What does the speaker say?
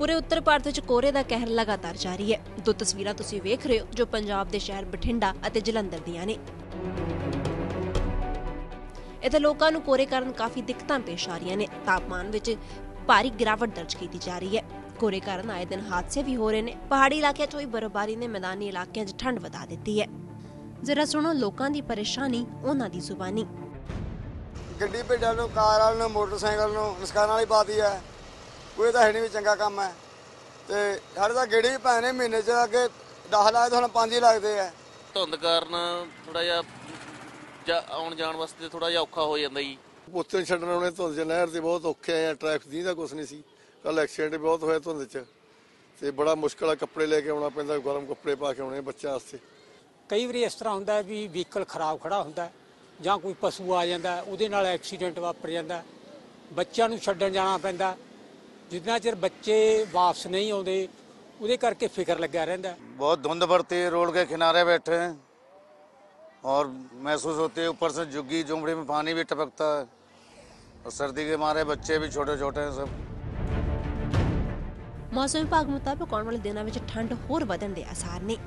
ਪੂਰੇ ਉੱਤਰ ਭਾਰਤ ਵਿੱਚ ਕੋਰੇ ਦਾ ਕਹਿਰ ਲਗਾਤਾਰ ਜਾਰੀ ਹੈ। ਦੋ ਤਸਵੀਰਾਂ ਤੁਸੀਂ ਵੇਖ ਰਹੇ ਹੋ, ਜੋ ਪੰਜਾਬ ਦੇ ਸ਼ਹਿਰ ਬਠਿੰਡਾ ਅਤੇ ਜਲੰਧਰ ਦੀਆਂ ਨੇ। ਇੱਥੇ ਲੋਕਾਂ ਨੂੰ ਕੋਹਰੇ ਕਾਰਨ ਕਾਫੀ ਦਿੱਕਤਾਂ ਪੇਸ਼ ਆ ਰਹੀਆਂ ਨੇ। ਤਾਪਮਾਨ ਵਿੱਚ ਭਾਰੀ ਗਿਰਾਵਟ ਦਰਜ ਕੀਤੀ ਜਾ ਰਹੀ ਹੈ। ਕੋਹਰੇ ਕਾਰਨ ਆਏ ਦਿਨ ਹਾਦਸੇ ਵੀ ਹੋ ਰਹੇ ਨੇ। ਪਹਾੜੀ ਇਲਾਕਿਆਂ 'ਚ ਹੋਈ ਬਰਫ਼ਬਾਰੀ ਨੇ ਮੈਦਾਨੀ ਇਲਾਕਿਆਂ 'ਚ ਠੰਡ ਵਧਾ ਦਿੱਤੀ ਹੈ। ਜ਼ਰਾ ਸੁਣੋ ਲੋਕਾਂ ਦੀ ਪਰੇਸ਼ਾਨੀ, ਉਹਨਾਂ ਦੀ ਜ਼ੁਬਾਨੀ। ਗੱਡੀ ਭੇਡਾਂ ਨੂੰ, ਕਾਰ ਵਾਲ ਨੂੰ, ਮੋਟਰਸਾਈਕਲ ਨੂੰ ਨੁਕਸਾਨ ਵਾਲੀ ਪਾਤੀ ਹੈ। ਕੋਈ ਤਾਂ ਹੈ ਨਹੀਂ ਵੀ ਚੰਗਾ ਕੰਮ ਹੈ। ਤੇ ਸਾਡੇ ਤਾਂ ਗੇੜੀ ਵੀ ਪੈਣੇ ਮਹੀਨੇ ਚ ਅੱਗੇ 10 ਲਾਏ ਤਾਂ ਹੁਣ 5 ਹੀ ਲੱਗਦੇ ਆ। ਧੁੰਦ ਕਾਰਨ ਥੋੜਾ ਜਿਹਾ ਜਾ- ਆਉਣ ਜਾਣ ਵਾਸਤੇ ਥੋੜਾ ਜਿਹਾ ਔਖਾ ਹੋ ਜਾਂਦਾ ਜੀ। ਪੁੱਤਾਂ ਛੱਡਣ ਆਉਣੇ ਧੁੰਦ ਚ ਨਹਿਰ ਤੇ ਬਹੁਤ ਔਖੇ ਆ ਟ੍ਰੈਫਿਕ ਦੀ ਦਾ ਕੁਛ ਨਹੀਂ ਸੀ। ਕੱਲ ਐਕਸੀਡੈਂਟ ਬਹੁਤ ਹੋਇਆ ਧੁੰਦ ਚ। ਤੇ ਬੜਾ ਮੁਸ਼ਕਲ ਆ ਕੱਪੜੇ ਲੈ ਕੇ ਆਉਣਾ ਪੈਂਦਾ ਗਰਮ ਕੱਪੜੇ ਪਾ ਕੇ ਆਉਣੇ ਬੱਚਿਆਂ ਵਾਸਤੇ। ਕਈ ਵਾਰੀ ਇਸ ਤਰ੍ਹਾਂ ਹੁੰਦਾ ਹੈ ਵੀ ਵਹੀਕਲ ਖਰਾਬ ਖੜਾ ਹੁੰਦਾ ਹੈ ਜਾਂ ਕੋਈ ਪਸ਼ੂ ਆ ਜਾਂਦਾ ਹੈ, ਉਹਦੇ ਨਾਲ ਐਕਸੀਡੈਂਟ ਵਾਪਰ ਜਾਂਦਾ। ਹੈ। ਬੱਚਿਆਂ ਨੂੰ ਛੱਡਣ ਜਾਣਾ ਪੈਂਦਾ ਜਿੰਨਾ ਚਿਰ ਬੱਚੇ ਵਾਪਸ ਨਹੀਂ ਆਉਂਦੇ ਉਹਦੇ ਕਰਕੇ ਫਿਕਰ ਲੱਗਿਆ ਰਹਿੰਦਾ ਹੈ। बहुत धुंध पड़ती है रोड के किनारे बैठे हैं और महसूस होती है ऊपर से झुग्गी झुमड़ी में पानी भी टपकता है और सर्दी के मारे बच्चे भी छोटे छोटे हैं सब ਮੌਸਮ ਵਿਭਾਗ ਮੁਤਾਬਕ ਆਉਣ ਵਾਲੇ ਦਿਨਾਂ ਵਿੱਚ ਠੰਡ ਹੋਰ ਵਧਣ ਦੇ ਆਸਾਰ ਨੇ